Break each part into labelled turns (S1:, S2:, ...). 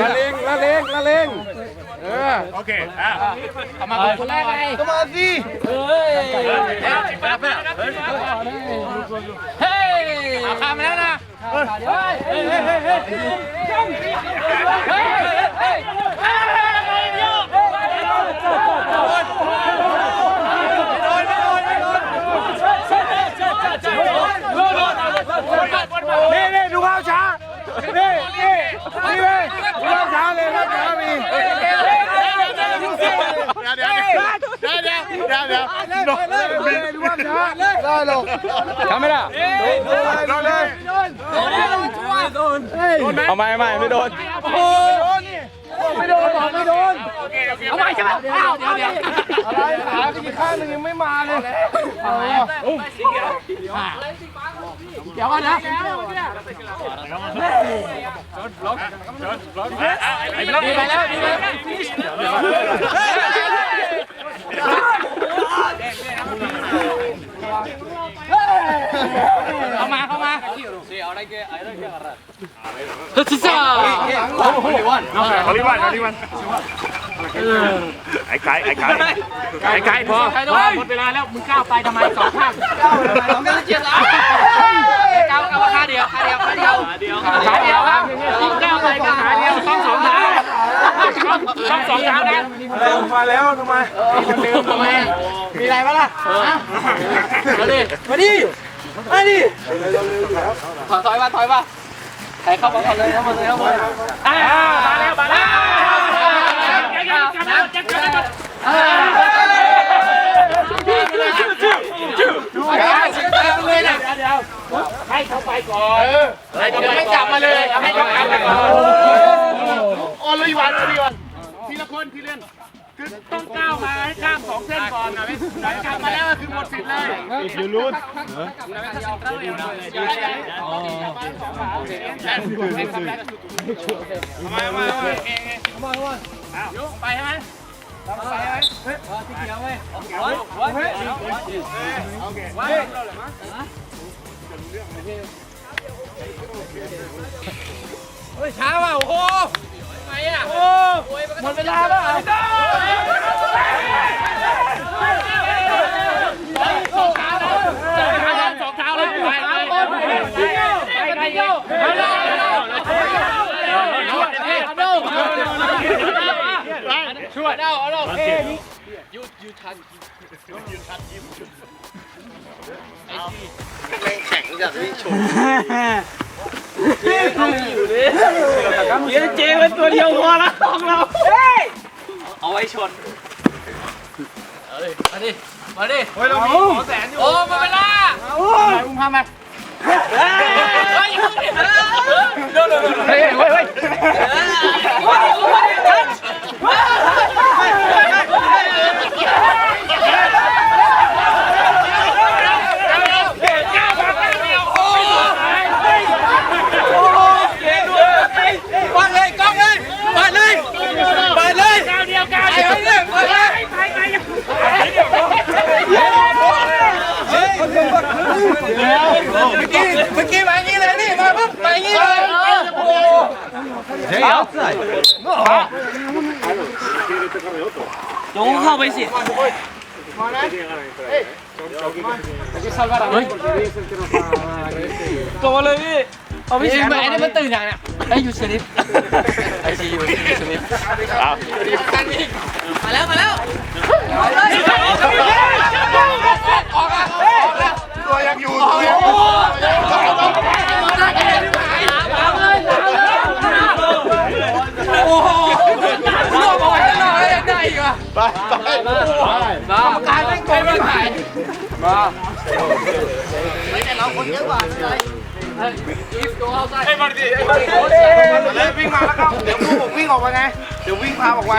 S1: ละเลงละเลงละเลงเออ
S2: โอเคอะ
S3: เอามาคนแรกเลย
S1: ก็มาสิ
S3: เฮ้ยเฮ้ยเอาข้ามมาแล้วนะเฮ้ยเฮ้ยเฮ้ยเฮ้ยเฮ้ยเฮ้ยเฮ้ยเฮ้ย
S1: นี่นี่ดูภาพช้านี่นี่นี่เลยดูภาพช้าเลยภาพช้ามี
S2: เดี๋ยวเดี๋ยวเดี๋ยวเดี๋ยวเดี๋ยวเดี๋ยวเดี๋ยว
S1: ดูภาพ ช้าได้หรอกทำไม่ได้ดูเลยดูเลย
S4: เอาไม่ไม่ไม่โดน
S1: ไม่โดนบอกไม่โดน
S3: เอาไปใช่ไหมอ้าวเดี๋ยวเดี๋ยว
S1: อะไรขาอีกข้างหนึ่งยังไม่มาเลย
S3: เดี๋ยวก่อนนะ
S2: ไอ้ล็อก
S3: ดีไปแล้วดีไปแล้ว เข้ามาเข้ามาฮึดซ่า
S2: บริวันบริวันไอ้ไก่ไอ้ไก่ไอ้ไก่พอ
S3: หมดเวลาแล้วมึงก้าวไปทำไมสองข้างก้าวไปสองข้างเจ็ดล้วก้าวก้าวขาเดียวขาเดียวขาเดียวขาเดียวครับยิ่งก้าวไปก็ขาเดียวต้องสองเท้า ต้องสองเท้านะ
S1: มาแล้วทำไม
S3: ลืมทำไมมีอะไรบ้างล่ะมาดิมาดิมาดิถอยถอยมาถอยมาใครเข้ามาก่อนเลยเข้ามาเลยเข้ามาอ่ามาแล้วมาแล้วจับแล้วจับแล้วเลยนะเดี๋ยวให้เขาไปก่อนให้เขาไม่จับมาเลยให้เขาไปก่อน
S2: โอ้บริวันบริวันทีละคนทีเล่นคือต้องก้าวมาให้ข้ามสองเส้นก่อนนะไหนกลับมาแล้วคือหมดสิทธิ์เลยอยู่ลุ้นมามามา
S3: ไปใช่ไหมไปใช่ไหมเฮ้ยสีเขียวเว้ยเฮ้ยเฮ้ย
S2: โอเค
S3: เฮ้ยช้าว่ะ หมดเวลาแล้วสองเท้าแล้วไปไปไปเที่ยวช่วยเอาเอาเอายูยูทันยูทัน
S4: ยิ้
S3: มแ
S2: ม่งแข็ง
S4: จากที่ชน เจ๊เป็นตัวเดียวพอละของเรา เอาไว้ชน
S3: มาดิ มาดิ
S2: เฮ้ยเรามีขอแสนอยู่
S3: โอ้มาเวลาอะไรมึงพามาเฮ้ยอย่าเพิ่งดิเฮ้ยเฮ้ยเฮ้ยปัดเลยกล้องเลยปัดเลยปัดเลยก้าวเดียวก้าวเดียวเลยปัดเลยไปไปเมื่อกี้เมื่อกี้มาอย่างนี้เลยนี่มาปุ๊บมาอย่างนี้เลย
S4: เอาใส่โยงเข้าไปสิตัวเลยพี่เอา
S3: พี่
S4: เสีย
S3: ย
S4: ง
S3: งไอ้นี่มันตื่นอย่างเนี้ยไอ้ยูสลิปไอซียูยูสลิปมาแล้วมาแล้ว อ
S2: ยู่โอ้ย
S3: ไปไปมากลายเป็นกลมไปไหนมา
S2: ไม่แต่
S3: เราคนเยอะกว่าเลย
S2: ไอ้บอลดิไอ้บอลดิ
S1: เลยวิ่งมาแล้วก็เดี๋ยวพวกผมวิ่งออกมาไง เดี๋ยววิ่งพาออกมา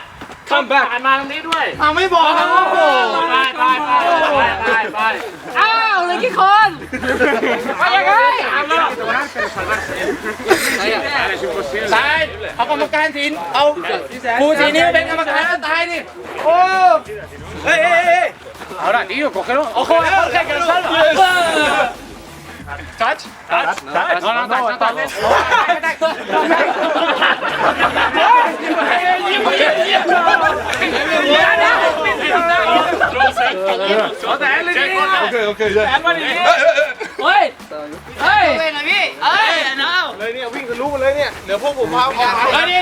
S2: ดู
S1: ทางเดียวทางเดียวอยู่ทางเดียว
S3: Cabeza, mete los pies, mete ahí. No, no, no, no, no, no, no, no. ไม่ได้โดนจับครับก็วัดข้ามผ่านมาตรงนี้ด้วย
S5: เอาไม่บอกนะ
S3: ไปไปไปไปไป
S5: อ้าวเหลยกี่คนไปยังไง
S3: ตายเอากรรมการสินเอาผู้สีนี้เป็นกรรมการตายดิโอ้เฮ้ยเฮ้ย Ahora, tío, cógelo. Ojo, eh, Jorge, que lo salva. Touch. Touch. No, no, touch, no touch.
S1: Ok, ok, ya.
S5: เฮ้ย เฮ้ย
S2: เฮ้ยเฮ้ยน้าว
S1: เลยเนี่ยวิ่งทะลุมาเลยเนี่ยเดี๋ยวพวกผมพาออก
S3: เอาดิ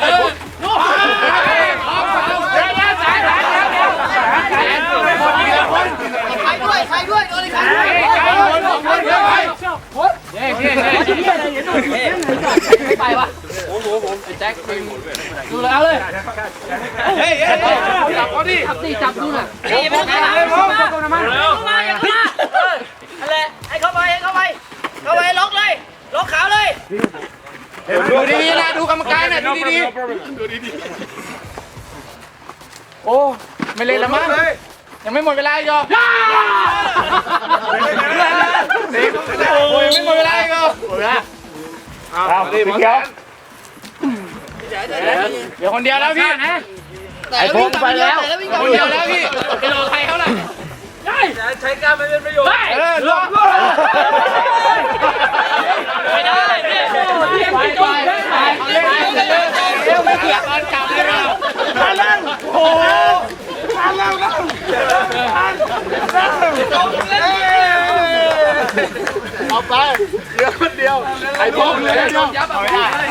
S3: เออลูกเฮ้ยออกเดี๋ยวเดี๋ยวสายสายเดียวเดี๋ยวสายสายคนทีละคน
S2: ใครด้วยใครด้วยโดนอีกครั้ง
S3: เฮ้ยใครคนคนคนเดี๋ยวไปเฮ้ยเฮ้ยเฮ้ย
S5: ไม่ไปวะโอ้โหผมแจ็ค ดูเลยเอาเลย
S3: เฮ้ยเฮ้ยจับเขาดิ
S5: จับดิจับดูน่ะ
S2: นี่ไม่ต้องการอะไรเข้ามาเข้ามาเข้ามาอย่างมาอะไรให้เข้าไปให้เข้าไป เข้าไปล็อกเลย ล็อกขาเลย
S3: ดูดีๆนะดูกรรมการนะดูดีๆโอ้ไม่เล่นแล้วมั้งยังไม่หมดเวลาอีกเหรอโอ้ยยังไม่หมดเวลาอีกเหรอ
S1: เอาดิพี่เขียว
S3: เดี๋ยวคนเดียวแล้วพี่นะ
S2: ไอ้ผมไปแล้ว
S3: คนเดียวแล้วพี่จะรอใครเขาล่ะ
S5: ใช้การไม่เป็นประโยชน์
S3: เออรอ
S2: ไม่ได้
S5: ไปไปไป
S3: เร็วเร็วเร็วไม่เกี่ยวกันกลับเลยเราเอาไปเหลือคนเดียวไอ้พวกเหลือเดียวยับเอาไม่ได้อย่าแพ้ได้
S2: เจเจเจ
S3: เอ้ยเอ้ยเอ้ยเ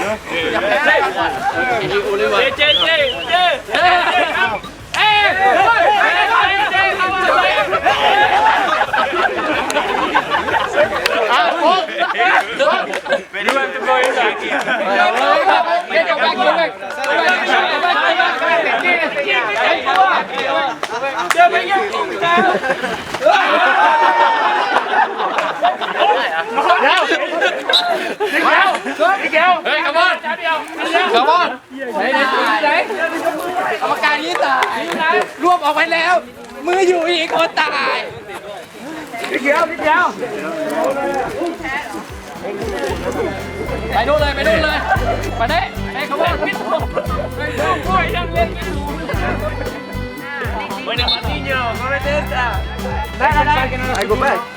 S3: อ้ยเอ้ยอะพวกเฮ้ยขบอน ขบอนไหนไหนไหนกรรมการยืนตายรวบออกไปแล้ว มืออยู่อีกคนตาย
S5: ไปดูเลยไปดูเลยไปได้ไอ้ขบวน
S1: Ay, compadre.
S3: ได้ก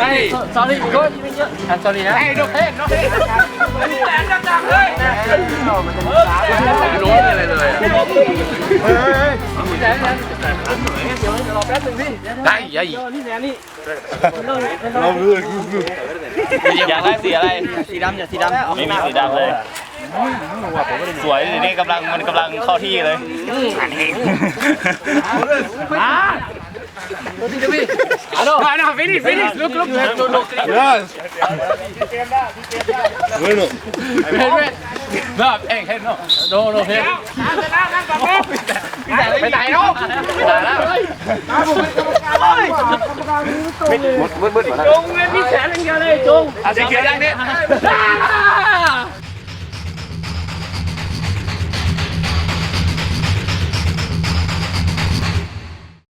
S5: ไอ้สอรี่กูสอรี่นะ
S3: ไอ้ดอกเท่นดอกเท่น
S2: แสนดังๆเลย
S5: รู้อะไรเลย
S3: ได้ยัย
S1: เราเลือก
S6: อยากได้สีอะไร สีดำอย่าสีดำไม่มีสีดำเลย สวยนี่กำลังมันกำลังเข้าที่เลย
S5: อาโน
S3: No, no, finish, finish. Look, look, look, look, look.
S1: Yes. Bueno.
S3: Wait, wait. No, hey, hey, no. No, no, hey. ไปไหนเนาะไปไหนแล้ว
S2: จงเงินพี่แสนอย่างเดียวเลยจง
S3: อาจจะเขียนอย่างนี้